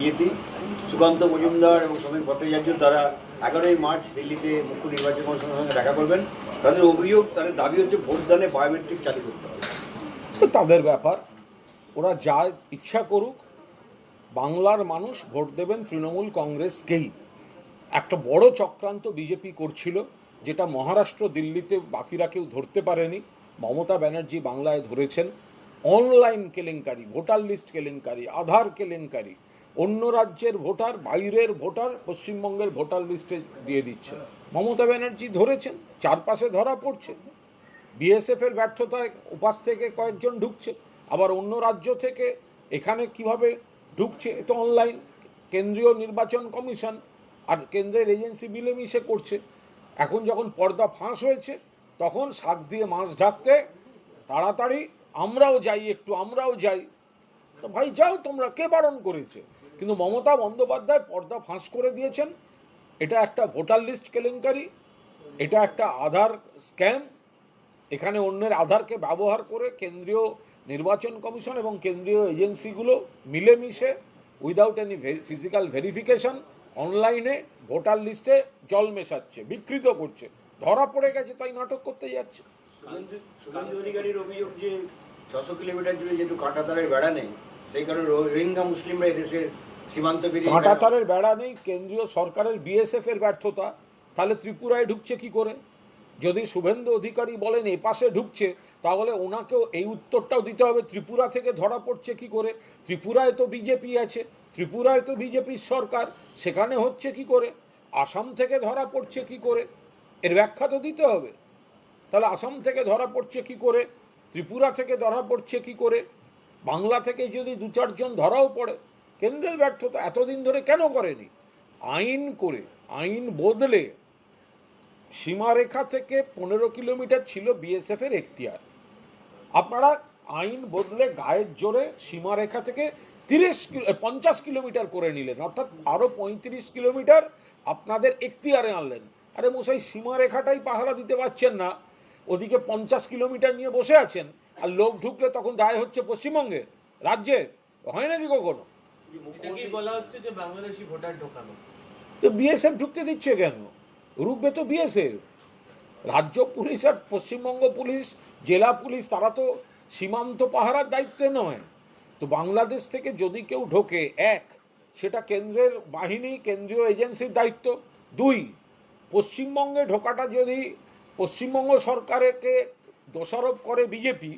BJP, Sukanta Majumdar এবং শ্রমিক ভট্টাচার্য তারা এগারোই মার্চ দিল্লিতে মুখ্য নির্বাচন কমিশনের সঙ্গে দেখা করবেন। তাদের অভিযোগ, তাদের দাবি হচ্ছে ভোটদানে বায়োমেট্রিক চালু করতে হবে। তাদের ব্যাপার, ওরা যা ইচ্ছা করুক, বাংলার মানুষ ভোট দেবেন তৃণমূল কংগ্রেসকেই। একটা বড় চক্রান্ত বিজেপি করছিল, যেটা মহারাষ্ট্র, দিল্লিতে বাকিরা কেউ ধরতে পারেনি। মমতা ব্যানার্জি বাংলায় ধরেছেন, অনলাইন কেলেঙ্কারি, ভোটার লিস্ট কেলেঙ্কারি, আধার কেলেঙ্কারি। অন্য রাজ্যের ভোটার, বাইরের ভোটার, পশ্চিমবঙ্গের ভোটার লিস্টে দিয়ে দিচ্ছে মমতা ব্যানার্জি ধরেছেন, চারপাশে ধরা পড়ছে। বিএসএফ এর ব্যর্থতায় উপাস থেকে কয়েকজন ঢুকছে, আবার অন্য রাজ্য থেকে এখানে কীভাবে ঢুকছে, এ তো অনলাইন কেন্দ্রীয় নির্বাচন কমিশন আর কেন্দ্রের এজেন্সি মিলেমিশে করছে। এখন যখন পর্দা ফাঁস হয়েছে, তখন শাক দিয়ে মাছ ঢাকতে তাড়াতাড়ি আমরাও যাই, একটু আমরাও যাই। তো ভাই যাও, তোমরা কে বারণ করেছে? কিন্তু মমতা বন্দ্যোপাধ্যায় পর্দা ফাঁস করে দিয়েছেন। এটা একটা ভোটার লিস্ট কেলেঙ্কারি, এটা একটা আধার স্ক্যাম। এখানে অন্যের আধারকে ব্যবহার করে কেন্দ্রীয় নির্বাচন কমিশন এবং কেন্দ্রীয় এজেন্সিগুলো মিলেমিশে উইদাউট এনি ফিজিক্যাল ভেরিফিকেশন অনলাইনে ভোটার লিস্টে জল মেশাচ্ছে, বিকৃত করছে। ধরা পড়ে গেছে, তাই নাটক করতে যাচ্ছে। অভিযোগ যে ছশো কিলোমিটার জুড়ে যেহেতু বেড়া নেই সেই কারণে রোহিঙ্গা মুসলিমরা এদেশের সীমান্ত পেরিয়ে কাঁটাতারের বেড়া নেই কেন্দ্রীয় সরকারের বিএসএফ এর ব্যর্থতা। তাহলে ত্রিপুরায় ঢুকছে কি করে? যদি শুভেন্দু অধিকারী বলেন এ পাশে ঢুকছে তাহলে ওনাকেও এই উত্তরটাও দিতে হবে। ত্রিপুরা থেকে ধরা পড়ছে কি করে? ত্রিপুরায় তো বিজেপি আছে ত্রিপুরায় তো বিজেপির সরকার সেখানে হচ্ছে কি করে? আসাম থেকে ধরা পড়ছে কি করে? এর ব্যাখ্যা তো দিতে হবে। তাহলে আসাম থেকে ধরা পড়ছে কি করে? ত্রিপুরা থেকে ধরা পড়ছে কি করে? বাংলা থেকে যদি দু চারজন ধরাও পড়ে, কেন্দ্রের ব্যর্থতা এতদিন ধরে কেন করেনি? আইন করে, আইন বদলে সীমারেখা থেকে পনেরো কিলোমিটার ছিল বিএসএফ এর এখতিয়ার। আপনারা আইন বদলে গায়ের জোরে সীমারেখা থেকে তিরিশ পঞ্চাশ কিলোমিটার করে নিলেন। অর্থাৎ আরও পঁয়ত্রিশ কিলোমিটার আপনাদের এখতিয়ারে আনলেন। আরে মশাই, সীমারেখাটাই পাহারা দিতে পারছেন না। ওদিকে পঞ্চাশ কিলোমিটার নিয়ে বসে আছেন। আর লোক ঢুকলে তখন দায় হচ্ছে পশ্চিমবঙ্গে রাজ্যে হয় নাকি কখনো? বলা হচ্ছে যে বাংলাদেশি ভোটার ঢোকানো। তো বিএসএফ ঢুকতে দিচ্ছে কেন? রুখবে তো বিএসএফ। রাজ্য পুলিশ আর পশ্চিমবঙ্গ পুলিশ জেলা পুলিশ তারা তো সীমান্ত পাহারার দায়িত্বে নয়। তো বাংলাদেশ থেকে যদি কেউ ঢোকে এক সেটা কেন্দ্রের বাহিনী কেন্দ্রীয় এজেন্সির দায়িত্ব। দুই পশ্চিমবঙ্গে ঢোকাটা যদি পশ্চিমবঙ্গ সরকারকে দোষারোপ করে বিজেপি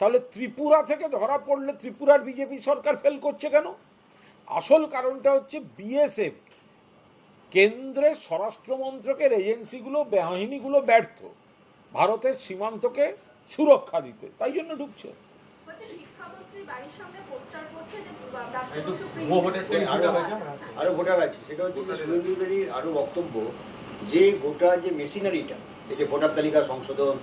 তাহলে ত্রিপুরা থেকে ধরা পড়লে ত্রিপুরার বিজেপি সরকার ফেল করছে কেন? আসল কারণটা হচ্ছে বিএসএফ কেন্দ্রের স্বরাষ্ট্রমন্ত্রকের এজেন্সিগুলো বাহিনীগুলো ব্যর্থ। ভারতের সীমান্তকে সুরক্ষা দিতে। তাই জন্য ঢুকছে। আরো- ভোটার আছে। সেটা হচ্ছে যে শুভেন্দু আরও বক্তব্য যে গোটা যে মেশিনারিটা এই যে ভোটার তালিকা সংশোধন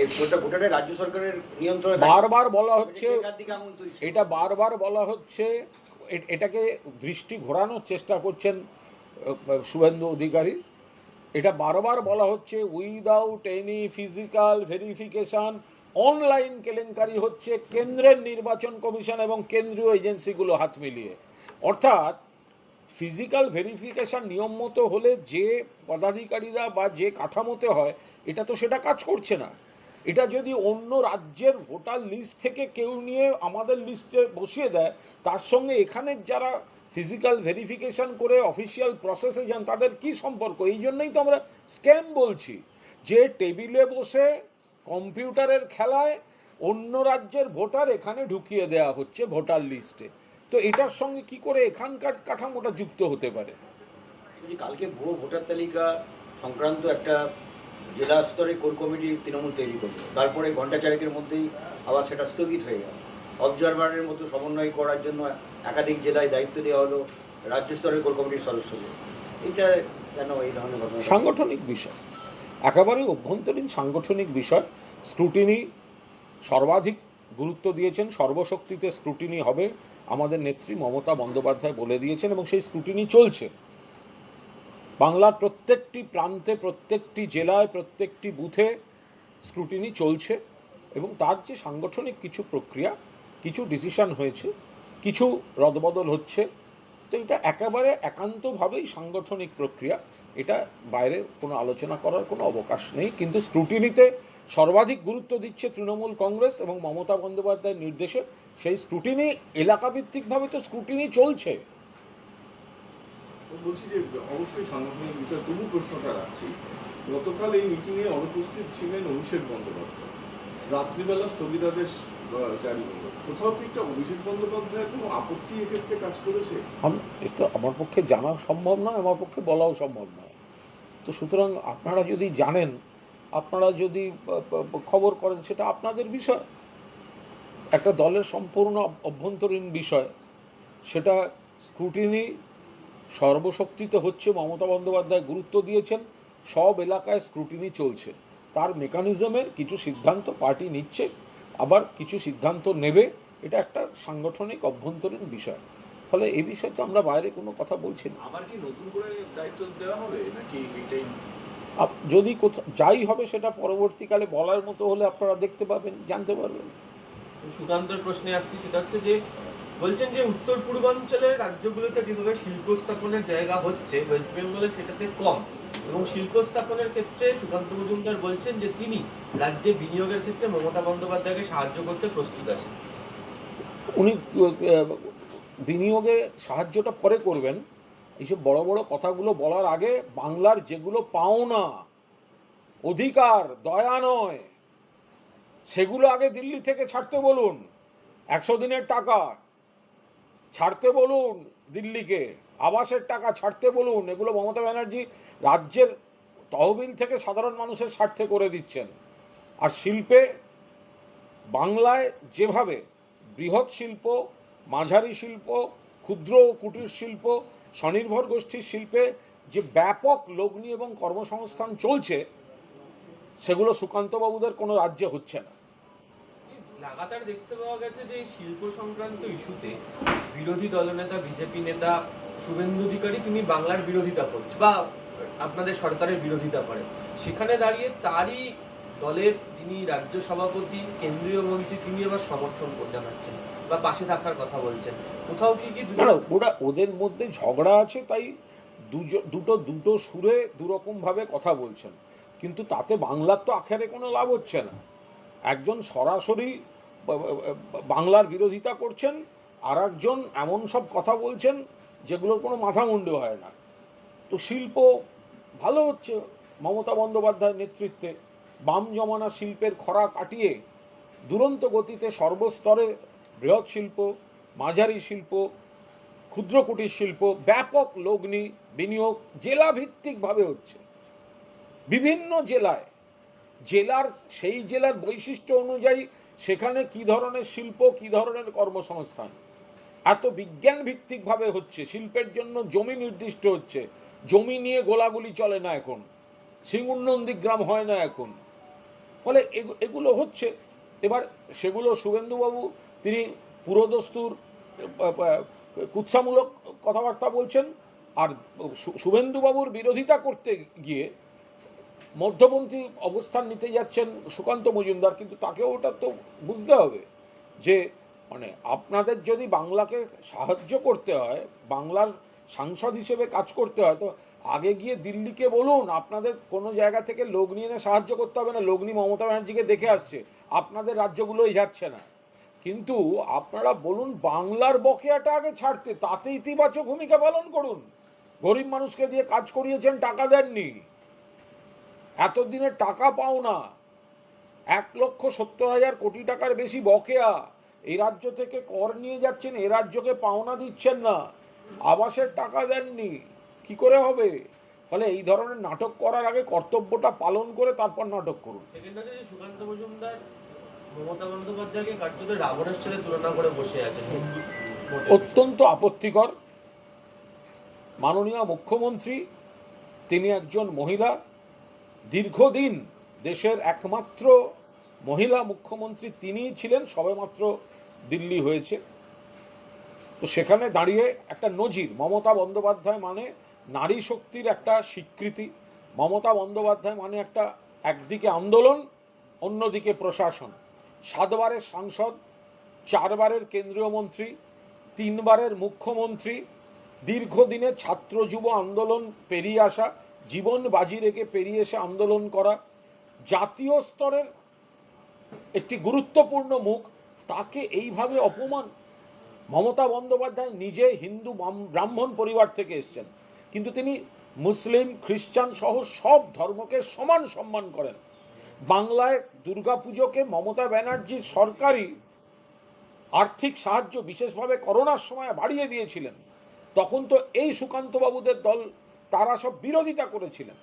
এই গোটা গোটাটা রাজ্য সরকারের নিয়ন্ত্রণে বারবার বলা হচ্ছে শেখার দিকে আঙুল তুলছে। এটা বারবার বলা হচ্ছে এটাকে দৃষ্টি ঘোরানোর চেষ্টা করছেন শুভেন্দু অধিকারী। এটা বারবার বলা হচ্ছে without any physical verification online কেলেঙ্কারি হচ্ছে কেন্দ্রের নির্বাচন কমিশন এবং কেন্দ্রীয় এজেন্সিগুলো হাত মিলিয়ে। অর্থাৎ ফিজিক্যাল ভেরিফিকেশন নিয়ম মতো হলে যে পদাধিকারীরা বা যে কাঠামোতে হয় এটা তো সেটা কাজ করছে না। এটা যদি অন্য রাজ্যের ভোটার লিস্ট থেকে কেউ নিয়ে আমাদের লিস্টে বসিয়ে দেয়, তার সঙ্গে এখানের যারা ফিজিক্যাল ভেরিফিকেশন করে অফিসিয়াল প্রসেসে যান, তাদের কি সম্পর্ক? এই জন্যই তো আমরা স্ক্যাম বলছি। যে টেবিলে বসে কম্পিউটারের খেলায় অন্য রাজ্যের ভোটার এখানে ঢুকিয়ে দেওয়া হচ্ছে ভোটার লিস্টে। তো এটার সঙ্গে কি করে এখানকার কাঠামোটা যুক্ত হতে পারে? কালকে ভুয়ো ভোটার তালিকা সংক্রান্ত একটা জেলা স্তরে কোর কমিটি তৃণমূল তৈরি করল। তারপরে ঘণ্টা চারেকের মধ্যেই আবার সেটা স্থগিত হয়ে গেল। অবজারভারের মতো সমন্বয় করার জন্য একাধিক জেলায় দায়িত্ব দেওয়া হলো, রাজ্য স্তরের কোর কমিটির সদস্যদের। এটা কেন এই ধরনের ঘটনা সাংগঠনিক বিষয়। একেবারে অভ্যন্তরীণ সাংগঠনিক বিষয়। স্ক্রুটিনি সর্বাধিক গুরুত্ব দিয়েছেন, সর্বশক্তিতে স্ক্রুটিনি হবে, আমাদের নেত্রী মমতা বন্দ্যোপাধ্যায় বলে দিয়েছেন এবং সেই স্ক্রুটিনি চলছে। বাংলার প্রত্যেকটি প্রান্তে, প্রত্যেকটি জেলায়, প্রত্যেকটি বুথে স্ক্রুটিনি চলছে এবং তার যে সাংগঠনিক কিছু প্রক্রিয়া, কিছু ডিসিশন হয়েছে, কিছু রদবদল হচ্ছে, তো এটা একেবারে একান্তভাবেই সাংগঠনিক প্রক্রিয়া। এটা বাইরে কোনো আলোচনা করার কোনো অবকাশ নেই, কিন্তু স্ক্রুটিনিতে সর্বাধিক গুরুত্ব দিচ্ছে তৃণমূল কংগ্রেস এবং মমতা বন্দ্যোপাধ্যায়ের নির্দেশে। সেই স্ক্রুটিনি এলাকাভিত্তিকভাবে তো স্ক্রুটিনি চলছে। বলছি যে, অবশ্যই সাংগঠনিক বিষয়, তবু প্রশ্নটা রাখছি। গতকাল এই মিটিংয়ে অনুপস্থিত ছিলেন অভিষেক বন্দ্যোপাধ্যায়। রাত্রিবেলা স্থগিতাদেশ জারি হলো। কোথাও কি একটা অভিষেক বন্দ্যোপাধ্যায়ের কোনো আপত্তি এক্ষেত্রে কাজ করেছে? এটা আমার পক্ষে জানা সম্ভব নয়, আমার পক্ষে বলাও সম্ভব নয়। তো সুতরাং আপনারা যদি জানেন, আপনারা যদি খবর করেন, সেটা আপনাদের বিষয়। একটা দলের সম্পূর্ণ অভ্যন্তরীণ বিষয়, সেটা স্ক্রুটিনি সর্বশক্তিতে হচ্ছে মমতা বন্দ্যোপাধ্যায় গুরুত্ব দিয়েছেন সব এলাকায় স্ক্রুটিনি চলছে। তার মেকানিজমের কিছু সিদ্ধান্ত পার্টি নিচ্ছে আবার কিছু সিদ্ধান্ত নেবে এটা একটা সাংগঠনিক অভ্যন্তরীণ বিষয়। ফলে এই বিষয়ে তো আমরা বাইরে কোনো কথা বলছি না। আবার কি নতুন করে দায়িত্ব দেওয়া হবে নাকি এটাই যদি কোথাও যাই হবে সেটা পরবর্তীকালে বলার মতো হলে আপনারা দেখতে পাবেন জানতে পারবেন। সুকান্তের প্রশ্নে আসছি সেটা হচ্ছে যে বলছেন যে উত্তর পূর্বাঞ্চলের রাজ্যগুলোতে যেভাবে শিল্প স্থাপনের জায়গা হচ্ছে ওয়েস্ট বেঙ্গলে সেটাতে কম। এবং শিল্প স্থাপনের ক্ষেত্রে সুকান্ত মজুমদার বলছেন যে তিনি রাজ্যে বিনিয়োগের ক্ষেত্রে মমতা বন্দ্যোপাধ্যায়কে সাহায্য করতে প্রস্তুত আছেন। উনি বিনিয়োগে সাহায্যটা পরে করবেন। এইসব বড় বড় কথাগুলো বলার আগে বাংলার যেগুলো পাওনা, অধিকার, দয়া নয়, সেগুলো আগে দিল্লি থেকে ছাড়তে বলুন। একশো দিনের টাকা ছাড়তে বলুন দিল্লিকে, আবাসের টাকা ছাড়তে বলুন, এগুলো মমতা ব্যানার্জি রাজ্যের তহবিল থেকে সাধারণ মানুষের স্বার্থে করে দিচ্ছেন। আর শিল্পে বাংলায় যেভাবে বৃহৎ শিল্প, মাঝারি শিল্প, ক্ষুদ্র কুটির শিল্প, স্বনির্ভর গোষ্ঠীর শিল্পে যে ব্যাপক লগ্নি এবং কর্মসংস্থান চলছে, সেগুলো সুকান্তবাবুদের কোনো রাজ্যে হচ্ছে না। লাগাতার দেখতে পাওয়া গেছে যে শিল্প সংক্রান্ত ইস্যুতে বিরোধী দলনেতা, বিজেপি নেতা শুভেন্দু অধিকারী তিনি বাংলার বিরোধিতা করছে বা আপনাদের সরকারের বিরোধিতা করেন সেখানে দাঁড়িয়ে তারই দলের যিনি রাজ্য সভাপতি, কেন্দ্রীয় মন্ত্রী, তিনি আবার সমর্থন জানাচ্ছেন বা পাশে থাকার কথা বলছেন। কোথাও কি কি ওরা ওদের মধ্যে ঝগড়া আছে, তাই দুটো দুটো সুরে দুরকমভাবে কথা বলছেন। কিন্তু তাতে বাংলার তো আখেরে কোনো লাভ হচ্ছে না। একজন সরাসরি বাংলার বিরোধিতা করছেন, আর একজন এমন সব কথা বলছেন যেগুলোর কোনো মাথা মুন্ডু হয় না। তো শিল্প ভালো হচ্ছে, মমতা বন্দ্যোপাধ্যায়ের নেতৃত্বে বাম জমানা শিল্পের খরা কাটিয়ে দুরন্ত গতিতে সর্বস্তরে বৃহৎ শিল্প, মাঝারি শিল্প, ক্ষুদ্র কুটির শিল্প, ব্যাপক লগ্নি বিনিয়োগ জেলা ভিত্তিকভাবে হচ্ছে। বিভিন্ন জেলায়, জেলার সেই জেলার বৈশিষ্ট্য অনুযায়ী সেখানে কি ধরনের শিল্প, কি ধরনের কর্মসংস্থান? এত বিজ্ঞান ভিত্তিকভাবে হচ্ছে, শিল্পের জন্য জমি নির্দিষ্ট হচ্ছে, জমি নিয়ে গোলাগুলি চলে না এখন সিঙ্গুর নন্দীগ্রাম হয় না এখন। ফলে এগুলো হচ্ছে, এবার সেগুলো শুভেন্দুবাবু, তিনি পুরোদস্তুর কুৎসামূলক কথাবার্তা বলছেন, আর শুভেন্দুবাবুর বিরোধিতা করতে গিয়ে মধ্যপন্থী অবস্থান নিতে যাচ্ছেন সুকান্ত মজুমদার, কিন্তু তাকেও ওটা তো বুঝতে হবে যে মানে আপনাদের যদি বাংলাকে সাহায্য করতে হয়, বাংলার সাংসদ হিসেবে কাজ করতে হয়, তো আগে গিয়ে দিল্লিকে বলুন, আপনাদের কোনো জায়গা থেকে লোক নিয়ে এনে সাহায্য করতে হবে না, লগ্নি মমতা ব্যানার্জিকে দেখে আসছে, আপনাদের রাজ্যগুলোই যাচ্ছে না। কিন্তু আপনারা বলুন, বাংলার বকেয়াটা আগে ছাড়তে, তাতে ইতিবাচক ভূমিকা পালন করুন। গরিব মানুষকে দিয়ে কাজ করিয়েছেন, টাকা দেননি। এতদিনের টাকা পাও না। এক লক্ষ সত্তর হাজার কোটি টাকার বেশি বকেয়া। এই রাজ্য থেকে কর নিয়ে যাচ্ছেন এ রাজ্যকে পাওনা দিচ্ছেন না। আবাসের টাকা দেননি। কি করে হবে? ফলে এই ধরনের নাটক করার আগে কর্তব্যটা পালন করে তারপর নাটক করুন। সুকান্ত মজুমদার মমতা বন্দ্যোপাধ্যায়কে কার্যত রাবণের সাথে তুলনা করে বসে আছেন। অত্যন্ত আপত্তিকর। মাননীয় মুখ্যমন্ত্রী তিনি একজন মহিলা। দীর্ঘদিন দেশের একমাত্র মহিলা মুখ্যমন্ত্রী তিনিই ছিলেন, সবেমাত্র দিল্লি হয়েছে। তো সেখানে দাঁড়িয়ে একটা নজির, মমতা বন্দ্যোপাধ্যায় মানে নারী শক্তির একটা স্বীকৃতি, মমতা বন্দ্যোপাধ্যায় মানে একটা একদিকে আন্দোলন, অন্যদিকে প্রশাসন। সাতবারের সাংসদ, চারবারের কেন্দ্রীয় মন্ত্রী, তিনবারের মুখ্যমন্ত্রী দীর্ঘদিনের ছাত্র যুব আন্দোলন পেরিয়ে আসা জীবন বাজি রেখে পেরিয়ে এসে আন্দোলন করা জাতীয় স্তরের একটি গুরুত্বপূর্ণ মুখ, তাকে এইভাবে অপমান? মমতা বন্দ্যোপাধ্যায় নিজে হিন্দু ব্রাহ্মণ পরিবার থেকে এসছেন। কিন্তু তিনি মুসলিম, খ্রিস্টান সহ সব ধর্মকে সমান সম্মান করেন। বাংলায় দুর্গাপুজোকে মমতা ব্যানার্জির সরকারি আর্থিক সাহায্য বিশেষভাবে করোনার সময় বাড়িয়ে দিয়েছিলেন। তখন তো এই সুকান্তবাবুদের দল তারা সব বিরোধিতা করেছিলেন।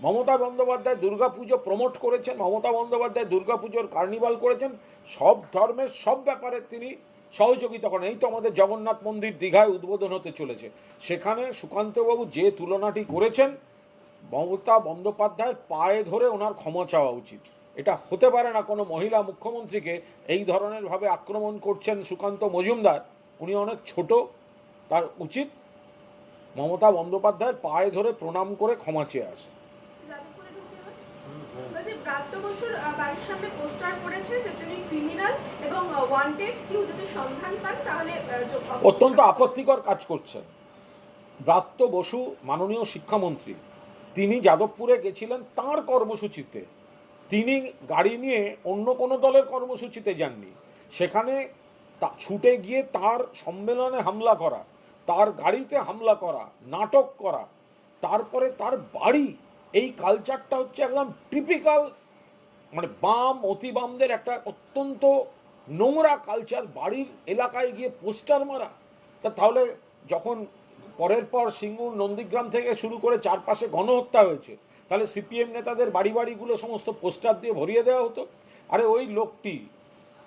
মমতা বন্দ্যোপাধ্যায় দুর্গাপুজো প্রমোট করেছেন, মমতা বন্দ্যোপাধ্যায় দুর্গাপুজোর কার্নিভাল করেছেন, সব ধর্মের, সব ব্যাপারে তিনি সহযোগিতা করেন। এই তো আমাদের জগন্নাথ মন্দির দীঘায় উদ্বোধন হতে চলেছে। সেখানে সুকান্তবাবু যে তুলনাটি করেছেন, মমতা বন্দ্যোপাধ্যায়ের পায়ে ধরে ওনার ক্ষমা চাওয়া উচিত। এটা হতে পারে না কোনো মহিলা মুখ্যমন্ত্রীকে এই ধরনের ভাবে আক্রমণ করছেন সুকান্ত মজুমদার। উনি অনেক ছোট, তার উচিত মমতা বন্দ্যোপাধ্যায়ের পায়ে ধরে প্রণাম করে ক্ষমা চেয়ে আসে। যাদবপুরে ঢুকে এবার? বলছি ব্রাত্য বসুর বাড়ির সামনে পোস্টার করেছে যে তিনি ক্রিমিনাল এবং ওয়ান্টেড কেউ যদি সন্ধান পান তাহলে অত্যন্ত আপত্তিকর কাজ করছেন। ব্রাত্য বসু মাননীয় শিক্ষামন্ত্রী তিনি যাদবপুরে গেছিলেন তার কর্মসূচিতে। তিনি গাড়ি নিয়ে অন্য কোনো দলের কর্মসূচিতে যাননি। সেখানে ছুটে গিয়ে তার সম্মেলনে হামলা করা। তার গাড়িতে হামলা করা, নাটক করা, তারপরে তার বাড়ি। এই কালচারটা হচ্ছে একদম টিপিক্যাল মানে বাম অতি বামদের একটা অত্যন্ত নোংরা কালচার বাড়ির এলাকায় গিয়ে পোস্টার মারা। তা তাহলে যখন পরের পর সিঙ্গুর নন্দীগ্রাম থেকে শুরু করে চারপাশে গণহত্যা হয়েছে, তাহলে সিপিএম নেতাদের বাড়ি বাড়িগুলো সমস্ত পোস্টার দিয়ে ভরিয়ে দেওয়া হতো। আরে ওই লোকটি,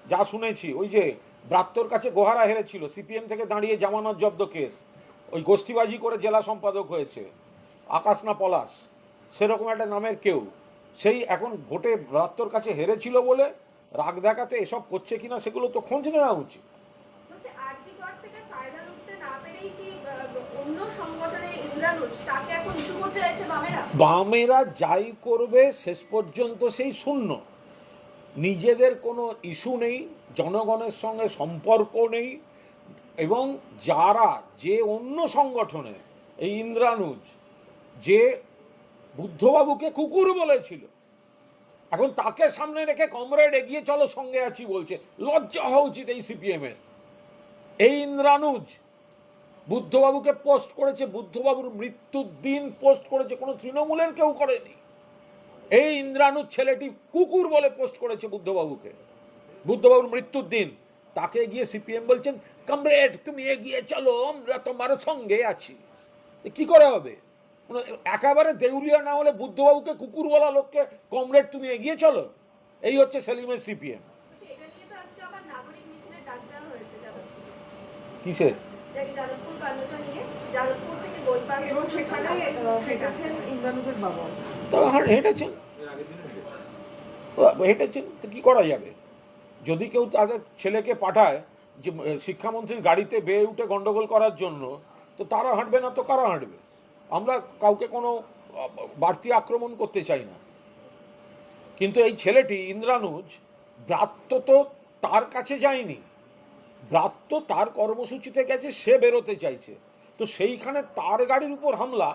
যা শুনেছি, ওই যে ব্রাত্যর কাছে গোহারা হেরেছিল। সিপিএম থেকে দাঁড়িয়ে জামানত জব্দ কেস। ওই গোষ্ঠীবাজি করে জেলা সম্পাদক হয়েছে। আকাশ না পলাশ। সেরকম একটা নামের কেউ। সেই এখন ভোটে ব্রাত্যর কাছে হেরেছিল বলে রাগ দেখাতে এসব করছে কিনা সেগুলো তো খোঁজ নেওয়া উচিত। বামেরা যাই করবে শেষ পর্যন্ত সেই শূন্য। নিজেদের কোনো ইস্যু নেই, জনগণের সঙ্গে সম্পর্ক নেই, এবং যারা যে অন্য সংগঠনে, এই ইন্দ্রানুজ, যে বুদ্ধবাবুকে কুকুর বলেছিল, এখন তাকে সামনে রেখে কমরেড এগিয়ে চলো, সঙ্গে আছি বলছে, লজ্জা হওয়া উচিত এই সিপিএমের। এই ইন্দ্রানুজ বুদ্ধবাবুকে পোস্ট করেছে, বুদ্ধবাবুর মৃত্যুর দিন পোস্ট করেছে, কোনো তৃণমূলের কেউ করেনি। এই ইন্দ্রানুজ ছেলেটি কুকুর বলে পোস্ট করেছে বুদ্ধবাবুকে। বুদ্ধবাবুর মৃত্যুর দিন। তাকে গিয়ে সিপিএম বলছেন কমরেড তুমি এগিয়ে চলো আমরা তোমার সঙ্গে আছি। কি করে হবে? একেবারে দেউলিয়া না হলে বুদ্ধবাবুকে কুকুর বলা লোককে কমরেড তুমি এগিয়ে চলো। এই হচ্ছে সেলিমের সিপিএম। যাদবপুরে। কিসের? কি করা যাবে? যদি কেউ তাদের ছেলেকে পাঠায় যে শিক্ষামন্ত্রীর গাড়িতে বেয়ে উঠে গন্ডগোল করার জন্য, তো তারা হাঁটবে না তো কারা হাঁটবে? আমরা কাউকে কোনো বাড়তি আক্রমণ করতে চাই না। কিন্তু এই ছেলেটি, ইন্দ্রানুজ, ব্রাত্য তো তার কাছে যায়নি। ব্রাত্য তার কর্মসূচিতে গেছে, সে বেরোতে চাইছে। তো সেইখানে তার গাড়ির উপর হামলা,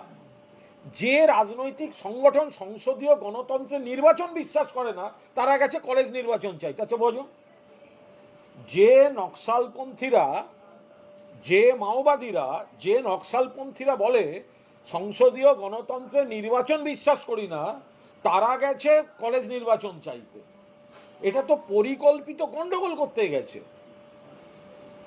যে রাজনৈতিক সংগঠন সংসদীয় গণতন্ত্রের নির্বাচন বিশ্বাস করে না, তারা গেছে কলেজ নির্বাচন চাই আচ্ছা বোঝো। যে নকশালপন্থীরা, যে মাওবাদীরা, যে নকশালপন্থীরা বলে, সংসদীয় গণতন্ত্রের নির্বাচন বিশ্বাস করি না, তারা গেছে কলেজ নির্বাচন চাইতে। এটা তো পরিকল্পিত গন্ডগোল করতে গেছে।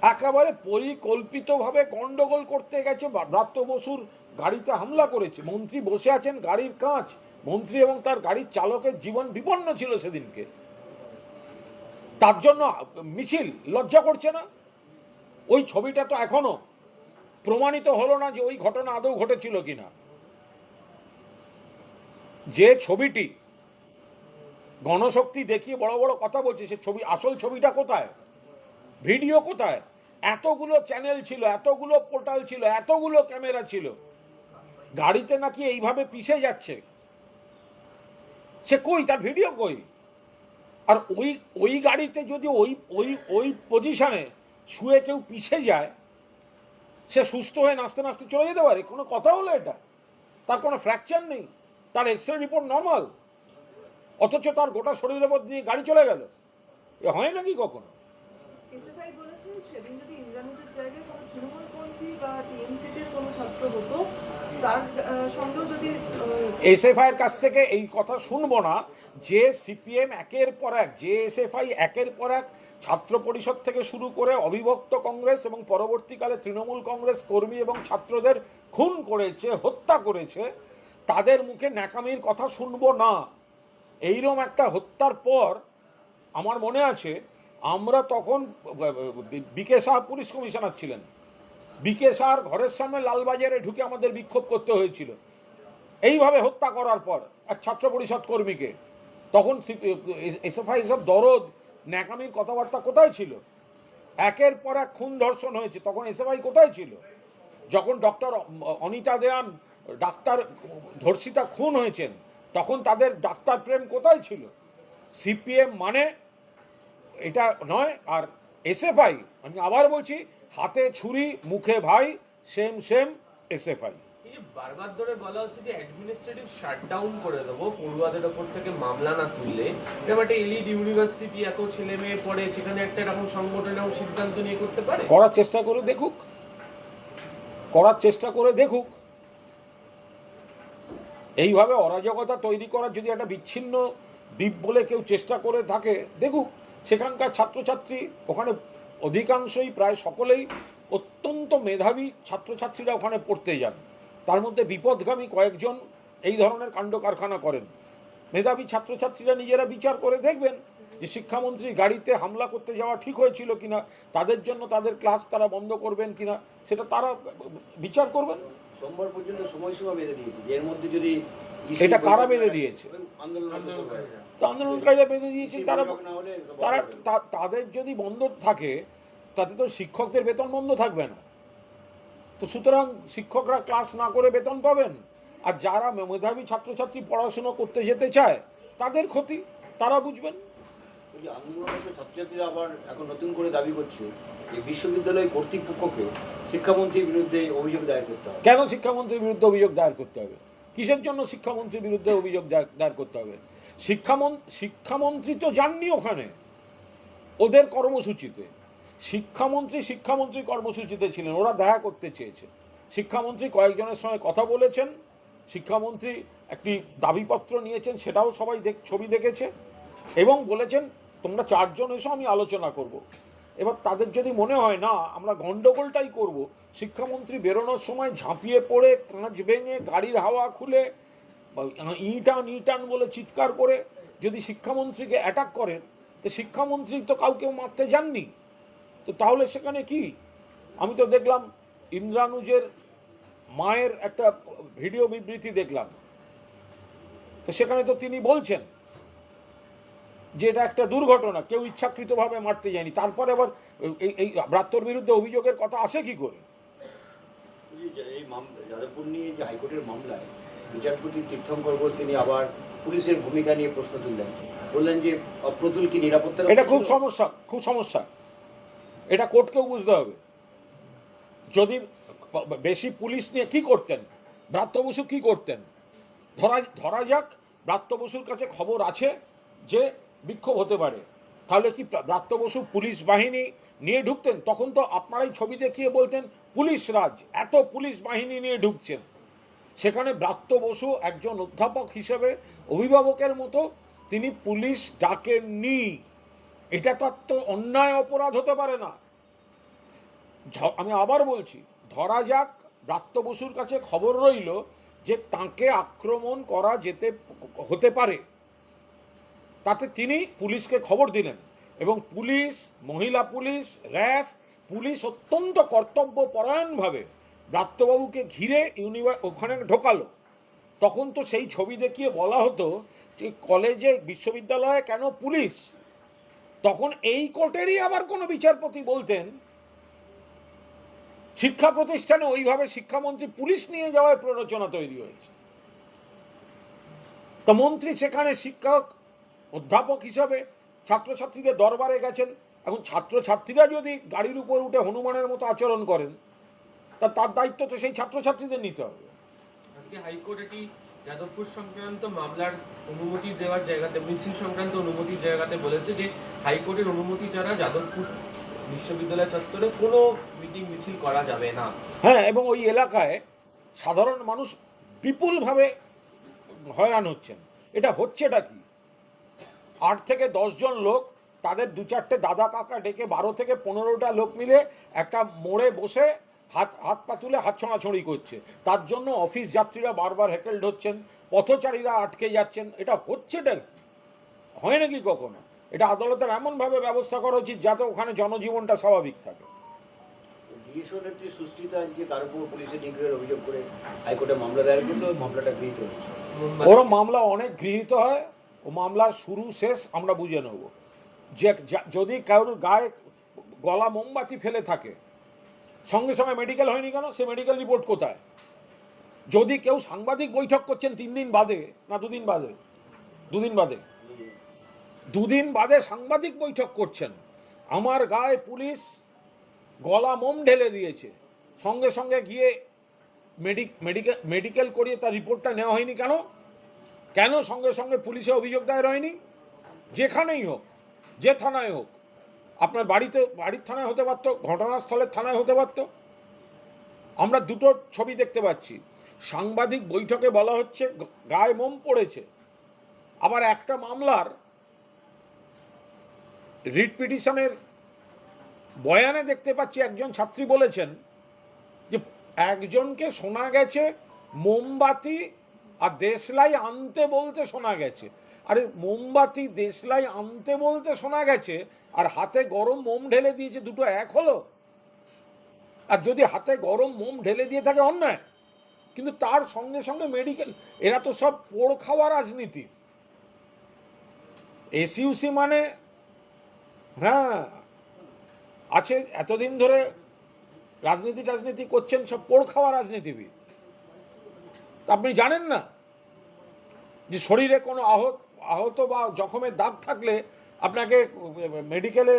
একেবারে পরিকল্পিতভাবে গন্ডগোল করতে গেছে ব্রাত্য বসুর গাড়িতে হামলা করেছে। মন্ত্রী বসে আছেন, গাড়ির কাঁচ। মন্ত্রী এবং তার গাড়ির চালকের জীবন বিপন্ন ছিল সেদিনকে। তার জন্য মিছিল, লজ্জা করছে না? ওই ছবিটা তো এখনও প্রমাণিত হলো না যে ওই ঘটনা আদৌ ঘটেছিল কিনা। যে ছবিটি গণশক্তি দেখিয়ে বড় বড় কথা বলছে, সে ছবি, আসল ছবিটা কোথায়? ভিডিও কোথায়? এতগুলো চ্যানেল ছিল, এতগুলো পোর্টাল ছিল, এতগুলো ক্যামেরা ছিল। গাড়িতে নাকি এইভাবে পিষে যাচ্ছে? সে কই? তার ভিডিও কই? আর ওই ওই গাড়িতে যদি ওই ওই ওই পজিশনে শুয়ে কেউ পিষে যায়, সে সুস্থ হয়ে নাচতে নাচতে চলে যেতে পারে? কোনো কথা হলো এটা? তার কোনো ফ্র্যাকচার নেই? তার এক্স রে রিপোর্ট নর্মাল অথচ তার গোটা শরীরের মধ্যে দিয়ে গাড়ি চলে গেল? এ হয় নাকি কখনো? এসএফআই বলেছে, সেদিন যদি ইন্দ্রানুজের জায়গায় কোনো তৃণমূলপন্থী বা টিএমসিপির কোনো ছাত্র হতো, তার সঙ্গেও যদি এসএফআই এর কাছ থেকে এই কথা শুনব না। যে সিপিএম একের পর এক, যে এসএফআই একের পর এক ছাত্র পরিষদ থেকে শুরু করে অবিভক্ত কংগ্রেস এবং পরবর্তীকালে তৃণমূল কংগ্রেস কর্মী এবং ছাত্রদের খুন করেছে, হত্যা করেছে, তাদের মুখে ন্যাকামির কথা শুনব না। এইরকম একটা হত্যার পর আমার মনে আছে আমরা তখন বিকে শাহ পুলিশ কমিশনার ছিলেন। বিকে শাহর ঘরের সামনে লালবাজারে ঢুকে আমাদের বিক্ষোভ করতে হয়েছিল। এইভাবে হত্যা করার পর এক ছাত্র পরিষদ কর্মীকে, তখন এসএফআই সব দরদ, ন্যাকামির কথাবার্তা কোথায় ছিল? একের পর এক খুন ধর্ষণ হয়েছে, তখন এসএফআই কোথায় ছিল? যখন ডক্টর অনিতা দেয়ান ডাক্তার ধর্ষিতা খুন হয়েছেন, তখন তাদের ডাক্তার প্রেম কোথায় ছিল? সিপিএম মানে এটা নয় আর এসএফআই আমি আবার বলছি হাতে ছুরি মুখে ভাই সেম সেম এসএফআই বারবার ধরে বলা হচ্ছে যে অ্যাডমিনিস্ট্রেটিভ শাটডাউন করে দেবো পড়ুয়াদের ওপর থেকে মামলা না তুললে। এরকম একটা এলিড ইউনিভার্সিটি এত ছেলে মেয়ে পড়ে সেখানে একটা এরকম সংগঠন এরকম সিদ্ধান্ত নিয়ে করতে পারে? করার চেষ্টা করে দেখুক। করার চেষ্টা করে দেখুক। এইভাবে অরাজকতা তৈরি করার যদি একটা বিচ্ছিন্ন দ্বীপ বলে কেউ চেষ্টা করে থাকে দেখুক। সেখানকার ছাত্রছাত্রী ওখানে অধিকাংশই প্রায় সকলেই অত্যন্ত মেধাবী ছাত্রছাত্রীরা ওখানে পড়তে যান তার মধ্যে বিপদগামী কয়েকজন এই ধরনের কাণ্ড কারখানা করেন মেধাবী ছাত্রছাত্রীরা নিজেরা বিচার করে দেখবেন যে শিক্ষামন্ত্রী গাড়িতে হামলা করতে যাওয়া ঠিক হয়েছিল কিনা তাদের জন্য তাদের ক্লাস তারা বন্ধ করবেন কিনা সেটা তারা বিচার করবেন সোমবার পর্যন্ত সময়সীমা বেঁধে দিয়েছে এর মধ্যে যদি এটা কারা বেঁধে দিয়েছে? আন্দোলন। তো আন্দোলনকারীরা বেঁধে দিয়েছেন তারা তারা তাদের যদি বন্ধ থাকে তাতে তো শিক্ষকদের বেতন বন্ধ থাকবে না। তো সুতরাং শিক্ষকরা ক্লাস না করে বেতন পাবেন। আর যারা মেধাবী ছাত্রছাত্রী পড়াশুনো করতে যেতে চায় তাদের ক্ষতি তারা বুঝবেন। ছাত্রছাত্রীরা আবার এখন নতুন করে দাবি করছে যে বিশ্ববিদ্যালয় কর্তৃপক্ষকে শিক্ষামন্ত্রীর বিরুদ্ধে অভিযোগ দায়ের করতে হবে। কেন শিক্ষামন্ত্রীর বিরুদ্ধে অভিযোগ দায়ের করতে হবে? কিসের জন্য শিক্ষামন্ত্রীর বিরুদ্ধে অভিযোগ দায়ের করতে হবে? শিক্ষামন্ত্রী শিক্ষামন্ত্রী তো যাননি ওখানে। ওদের কর্মসূচিতে। শিক্ষামন্ত্রী শিক্ষামন্ত্রী কর্মসূচিতে ছিলেন, ওরা দেখা করতে চেয়েছে। শিক্ষামন্ত্রী কয়েকজনের সঙ্গে কথা বলেছেন, শিক্ষামন্ত্রী একটি দাবিপত্র নিয়েছেন, সেটাও সবাই দেখ, ছবি দেখেছে, এবং বলেছেন, তোমরা চারজন এসো, আমি আলোচনা করব। এবার তাদের যদি মনে হয়, না, আমরা গন্ডগোলটাই করব। শিক্ষামন্ত্রী বেরোনোর সময় ঝাঁপিয়ে পড়ে, কাঁচ ভেঙে, গাড়ির হাওয়া খুলে ইটান ইটান বলে চিৎকার করে যদি শিক্ষামন্ত্রীকে অ্যাটাক করেন তো শিক্ষামন্ত্রী তো কাউকে মারতে যাননি। তো তাহলে সেখানে কি? আমি তো দেখলাম ইন্দ্রানুজের মায়ের একটা ভিডিও বিবৃতি দেখলাম। তো সেখানে তো তিনি বলছেন যে এটা একটা দুর্ঘটনা, কেউ ইচ্ছাকৃতভাবে মারতে যায়নি। তারপরে আবার এই এই ব্রাত্যর বিরুদ্ধে অভিযোগের কথা আসে কি করে? এই যাদবপুর নিয়ে যে হাইকোর্টের মামলায় বিচারপতি তীর্থঙ্কর ঘোষ তিনি আবার পুলিশের ভূমিকা নিয়ে প্রশ্ন তুললেন। বললেন যে প্রতুল কি নিরাপত্তা এটা খুব সমস্যা খুব সমস্যা। এটা কোর্টকেও বুঝতে হবে। যদি বেশি পুলিশ নিয়ে কি করতেন? ব্রাত্য বসু কি করতেন? ধরা ধরা যাক ব্রাত্য বসুর কাছে খবর আছে যে বিক্ষোভ হতে পারে। তাহলে কি ব্রাত্য বসু পুলিশ বাহিনী নিয়ে ঢুকতেন? তখন তো আপনারাই ছবি দেখিয়ে বলতেন পুলিশ রাজ এত পুলিশ বাহিনী নিয়ে ঢুকছেন। সেখানে ব্রাত্য বসু একজন অধ্যাপক হিসেবে অভিভাবকের মতো তিনি পুলিশ ডাকেননি। এটা তার তো অন্যায় অপরাধ হতে পারে না। আমি আবার বলছি, ধরা যাক ব্রাত্য বসুর কাছে খবর রইল যে তাকে আক্রমণ করা যেতে, হতে পারে। তাতে তিনি পুলিশকে খবর দিলেন এবং পুলিশ, মহিলা পুলিশ, র্যাফ, পুলিশ অত্যন্ত কর্তব্যপরায়ণভাবে ব্রাত্যবাবুকে ঘিরে ইউনিভার, ওখানে ঢোকালো। তখন তো সেই ছবি দেখিয়ে বলা হতো যে কলেজে, বিশ্ববিদ্যালয়ে কেন পুলিশ? তখন এই কোর্টেরই আবার কোনো বিচারপতি বলতেন, শিক্ষা প্রতিষ্ঠানে ওইভাবে শিক্ষামন্ত্রী পুলিশ নিয়ে যাওয়ায় প্ররোচনা তৈরি হয়েছে। তা মন্ত্রী সেখানে শিক্ষক, অধ্যাপক হিসাবে ছাত্রছাত্রীদের দরবারে গেছেন। এখন ছাত্রছাত্রীরা যদি গাড়ির উপর উঠে হনুমানের মতো আচরণ করেন তা তার দায়িত্ব তো সেই ছাত্রছাত্রীদের নিতে হবে। আজকে হাইকোর্ট একটি যাদবপুর সংক্রান্ত মামলার অনুমতি দেওয়ার জায়গাতে মিছিল সংক্রান্ত অনুমতির জায়গাতে বলেছে যে হাইকোর্টের অনুমতি ছাড়া যাদবপুর বিশ্ববিদ্যালয় চত্বরে কোনো মিটিং মিছিল করা যাবে না। হ্যাঁ এবং ওই এলাকায় সাধারণ মানুষ বিপুলভাবে হয়রান হচ্ছেন। এটা হচ্ছেটা কি? আট থেকে দশজন লোক তাদের দু চারটে দাদা কাকা ডেকে বারো থেকে পনেরোটা লোক মিলে একটা মোড়ে বসে হাত হাত পা তুলে হাত ছোঁড়াছড়ি করছে। তার জন্য অফিস যাত্রীরা বারবার হেকেল্ড হচ্ছেন পথচারীরা আটকে যাচ্ছেন। এটা হচ্ছেটা হয় নাকি কখনো? এটা আদালতের এমনভাবে ব্যবস্থা করা উচিত যাতে ওখানে জনজীবনটা স্বাভাবিক থাকে। ডিএসও নেত্রী সুস্থিতা আজকে তার উপর পুলিশের নিগ্রহের অভিযোগ করে হাইকোর্টে মামলা দায়ের করল মামলাটা গৃহীত হয়েছে। মোমবাতি- ওর মামলা অনেক গৃহীত হয় ও মামলার শুরু শেষ আমরা বুঝে নেব। যে যা- যদি কারোর গায়ে গলা মোমবাতি ফেলে থাকে সঙ্গে সঙ্গে মেডিকেল হয়নি কেন? সে মেডিকেল রিপোর্ট কোথায়? যদি কেউ সাংবাদিক বৈঠক করছেন তিন দিন বাদে, না দুদিন বাদে? দুদিন বাদে? দুদিন বাদে সাংবাদিক বৈঠক করছেন। আমার গায়ে পুলিশ গলা মোম ঢেলে দিয়েছে। সঙ্গে সঙ্গে গিয়ে মেডিকেল মেডিকেল করিয়ে তার রিপোর্টটা নেওয়া হয়নি কেন? কেন সঙ্গে সঙ্গে পুলিশে অভিযোগ দায়ের হয়নি? যেখানেই হোক, যে থানায় হোক আপনার বাড়িতে, বাড়ির থানায় হতে পারতো, ঘটনাস্থলের থানায় হতে পারতো। আমরা দুটো ছবি দেখতে পাচ্ছি। সাংবাদিক বৈঠকে বলা হচ্ছে, গায়ে মোম পড়েছে। আবার একটা মামলার রিট পিটিশনের বয়ানে দেখতে পাচ্ছি, একজন ছাত্রী বলেছেন যে, একজনকে শোনা গেছে, মোমবাতি আর দেশলাই আনতে বলতে শোনা গেছে। আরে মোমবাতি, দেশলাই আনতে বলতে শোনা গেছে, আর হাতে গরম মোম ঢেলে দিয়েছে, দুটো এক হলো। আর যদি হাতে গরম মোম ঢেলে দিয়ে থাকে অন্যায়, কিন্তু তার সঙ্গে সঙ্গে মেডিকেল এরা তো সব পোড় খাওয়া রাজনীতি। এসইউসি মানে হ্যাঁ আছে এতদিন ধরে রাজনীতি টাজনীতি করছেন, সব পোড় খাওয়া রাজনীতিবিদ। আপনি জানেন না যে শরীরে কোনো আহত আহত বা জখমের দাগ থাকলে আপনাকে মেডিকেলে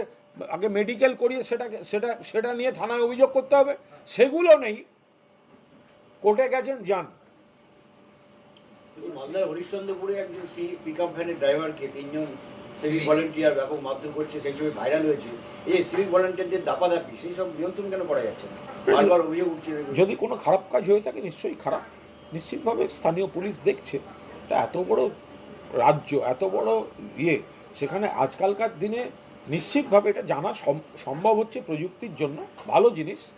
আগে মেডিকেল করিয়ে সেটাকে সেটা সেটা নিয়ে থানায় অভিযোগ করতে হবে। সেগুলো নেই। কোর্টে গেছেন যান। মালদার হরিশ্চন্দ্রপুরে একজন পিক আপ ভ্যানের ড্রাইভারকে তিনজন সিভিক ভলেন্টিয়ার ব্যাপক মারধর করছে সেই ছবি ভাইরাল হয়েছে। এই সিভিক ভলেন্টিয়ারদের দাপাদাপি সেই সব নিয়ন্ত্রণ কেন করা যাচ্ছে না? বারবার অভিযোগ উঠছে যদি কোনো খারাপ কাজ হয়ে থাকে নিশ্চয়ই খারাপ। নিশ্চিতভাবে স্থানীয় পুলিশ দেখছে। এটা এত বড় রাজ্য এত বড় ইয়ে সেখানে আজকালকার দিনে নিশ্চিতভাবে এটা জানা সম- সম্ভব হচ্ছে প্রযুক্তির জন্য। ভালো জিনিস।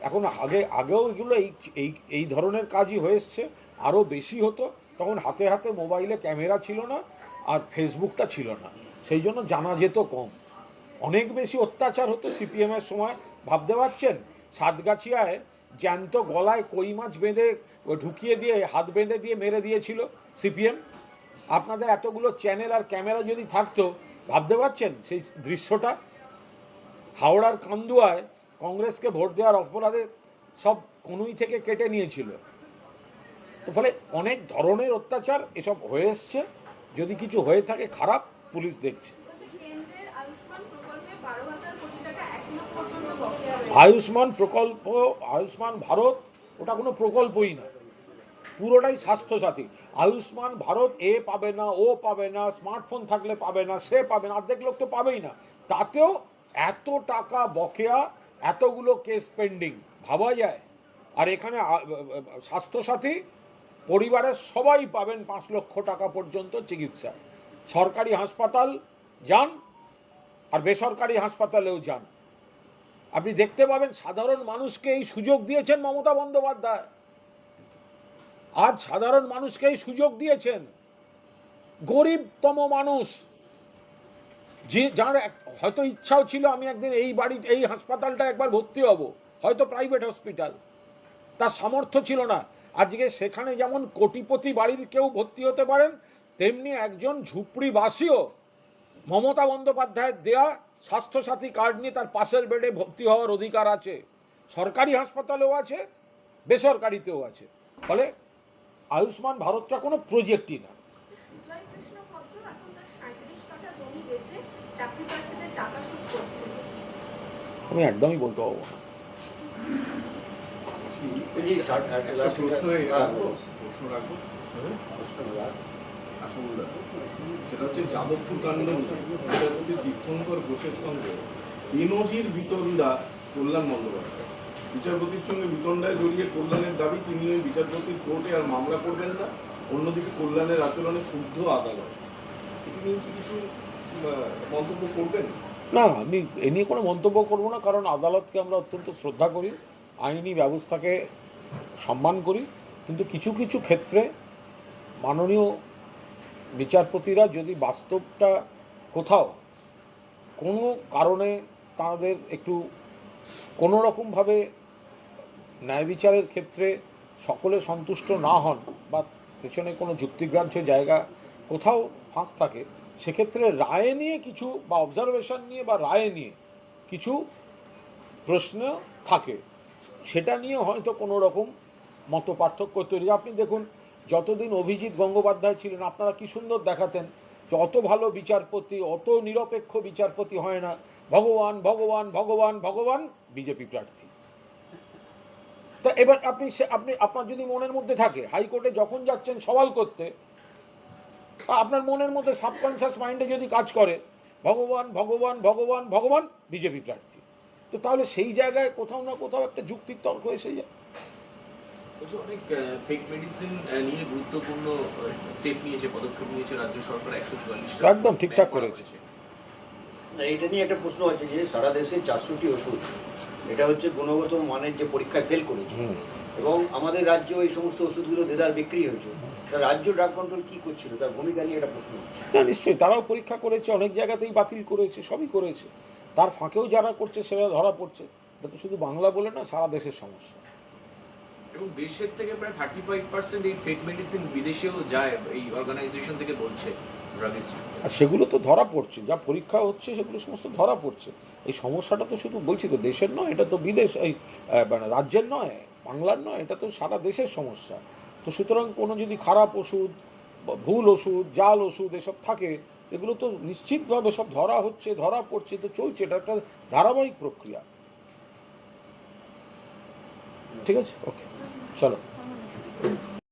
এখন আগে, আগেও এগুলো এই এই এই ধরনের কাজই হয়ে এসছে। আরও বেশি হতো। তখন হাতে হাতে মোবাইলে ক্যামেরা ছিল না আর ফেসবুকটা ছিল না। সেই জন্য জানা যেত কম। অনেক বেশি অত্যাচার হতো সিপিএমের সময়। ভাবতে পারছেন? সাতগাছিয়ায় জ্যান্ত গলায় কই মাছ বেঁধে ঢুকিয়ে দিয়ে, হাত বেঁধে দিয়ে মেরে দিয়েছিল সিপিএম? আপনাদের এতগুলো চ্যানেল আর ক্যামেরা যদি থাকতো, ভাবতে পারছেন সেই দৃশ্যটা? হাওড়ার কান্দুয়ায় কংগ্রেসকে ভোট দেওয়ার অপরাধে সব কনুই থেকে কেটে নিয়েছিল। তো ফলে অনেক ধরনের অত্যাচার এসব হয়ে এসছে। যদি কিছু হয়ে থাকে খারাপ, পুলিশ দেখছে। আয়ুষ্মান প্রকল্পে, আয়ুষ্মান ভারত, ওটা কোনো প্রকল্পই না পুরোটাই স্বাস্থ্যসাথী। আয়ুষ্মান ভারত এ পাবে না, ও পাবে না, স্মার্টফোন থাকলে পাবে না, সে পাবে না, অর্ধেক লোক তো পাবেই না। তাতেও এত টাকা বকেয়া, এতগুলো কেস পেন্ডিং ভাবা যায়? আর এখানে স্বাস্থ্যসাথী, পরিবারের সবাই পাবেন পাঁচ লক্ষ টাকা পর্যন্ত চিকিৎসা। সরকারি হাসপাতাল যান, আর বেসরকারি হাসপাতালেও যান। আপনি দেখতে পাবেন সাধারণ মানুষকে এই সুযোগ দিয়েছেন মমতা বন্দ্যোপাধ্যায়। আজ সাধারণ মানুষকেই সুযোগ দিয়েছেন। গরিবতম মানুষ। যে যার হয়তো ইচ্ছাও ছিল আমি একদিন এই বাড়ি, এই হাসপাতালটা একবার ভর্তি হব। হয়তো প্রাইভেট হসপিটাল। তার সামর্থ্য ছিল না। আজকে সেখানে যেমন কোটিপতি বাড়ির কেউ ভর্তি হতে পারেন, তেমনি একজন ঝুপড়িবাসীও মমতা বন্দ্যোপাধ্যায়ের দেয়া স্বাস্থ্যসাথী কার্ড নিয়ে তার পাশের বেডে ভর্তি হওয়ার অধিকার আছে। সরকারি হাসপাতালেও আছে, বেসরকারিতেও আছে। ফলে আয়ুষ্মান ভারতটা কোনো প্রজেক্টই না। আমি একদমই বলতে পারব না। হ্যাঁ, রাখব প্রশ্ন রাখব প্রশ্ন রাখ। আসামুল্লা সেটা হচ্ছে যাদবপুর কাণ্ড বিচারপতি তীর্থঙ্কর ঘোষের সঙ্গে বেনজির বিতণ্ডা কল্যাণ বন্দ্যোপাধ্যায়। বিচারপতির সঙ্গে বিতণ্ডায় জড়িয়ে কল্যাণের দাবি তিনি ওই বিচারপতির কোর্টে আর মামলা করবেন না। অন্যদিকে কল্যাণের আচরণে শুদ্ধ আদালত। এটি নিয়ে কি কিছু মন্তব্য করবেন? না, আমি এ নিয়ে কোনো মন্তব্য করব না, কারণ আদালতকে আমরা অত্যন্ত শ্রদ্ধা করি, আইনি ব্যবস্থাকে সম্মান করি। কিন্তু কিছু কিছু ক্ষেত্রে মাননীয় বিচারপতিরা যদি বাস্তবটা কোথাও কোনো কারণে তাদের একটু কোনো রকমভাবে ন্যায় বিচারের ক্ষেত্রে সকলে সন্তুষ্ট না হন বা পেছনে কোনো যুক্তিগ্রাহ্য জায়গা কোথাও ফাঁক থাকে, সেক্ষেত্রে রায় নিয়ে কিছু বা অবজারভেশন নিয়ে বা রায় নিয়ে কিছু প্রশ্ন থাকে। সেটা নিয়ে হয়তো কোনো রকম মত পার্থক্য তৈরি। আপনি দেখুন, যতদিন অভিজিৎ গঙ্গোপাধ্যায় ছিলেন, আপনারা কি সুন্দর দেখাতেন যে অত ভালো বিচারপতি, অত নিরপেক্ষ বিচারপতি হয় না। ভগবান ভগবান ভগবান ভগবান, বিজেপি প্রার্থী। তা এবার আপনি সে- আপনি আপনার যদি মনের মধ্যে থাকে হাইকোর্টে যখন যাচ্ছেন সওয়াল করতে আপনার মনের মধ্যে সাবকনসিয়াস মাইন্ডে যদি কাজ করে ভগবান ভগবান ভগবান ভগবান বিজেপি প্রার্থী। তো তাহলে সেই জায়গায় কোথাও না কোথাও একটা যুক্তির তর্ক এসে যায়। অনেক ফেক মেডিসিন নিয়ে গুরুত্বপূর্ণ স্টেপ নিয়েছে পদক্ষেপ নিয়েছে রাজ্য সরকার একশো চুয়াল্লিশ একদম ঠিকঠাক করেছে। না, এটা নিয়ে একটা প্রশ্ন আছে যে সারা দেশে চারশোটি ওষুধ এটা হচ্ছে গুণগত মানের যে পরীক্ষায় ফেল করেছে। এবং আমাদের রাজ্য এই সমস্ত ওষুধগুলো দেদার বিক্রি হয়েছে। রাজ্য ড্রাগ কন্ট্রোল কি করছিল? তার ভূমিকা নিয়ে একটা প্রশ্ন হচ্ছে। না নিশ্চয়ই। তারাও পরীক্ষা করেছে অনেক জায়গাতেই বাতিল করেছে সবই করেছে। তার ফাঁকেও যারা করছে সেটা ধরা পড়ছে। এটা তো শুধু বাংলা বলে না সারা দেশের সমস্যা। এবং দেশের থেকে প্রায় থার্টি ফাইভ পার্সেন্ট এই ফেক মেডিসিন বিদেশেও যায় এই অর্গানাইজেশন থেকে বলছে। আর সেগুলো তো ধরা পড়ছে, যা পরীক্ষা হচ্ছে সেগুলো সমস্ত ধরা পড়ছে। এই সমস্যাটা তো শুধু বলছি তো দেশের নয়, এটা তো বিদেশ, এই মানে রাজ্যের নয়, বাংলার নয়, এটা তো সারা দেশের সমস্যা। তো সুতরাং কোনো যদি খারাপ ওষুধ ভুল ওষুধ, জাল ওষুধ এসব থাকে, এগুলো তো নিশ্চিতভাবে সব ধরা হচ্ছে, ধরা পড়ছে, তো চলছে, এটা একটা ধারাবাহিক প্রক্রিয়া। ঠিক আছে? ওকে, চলো।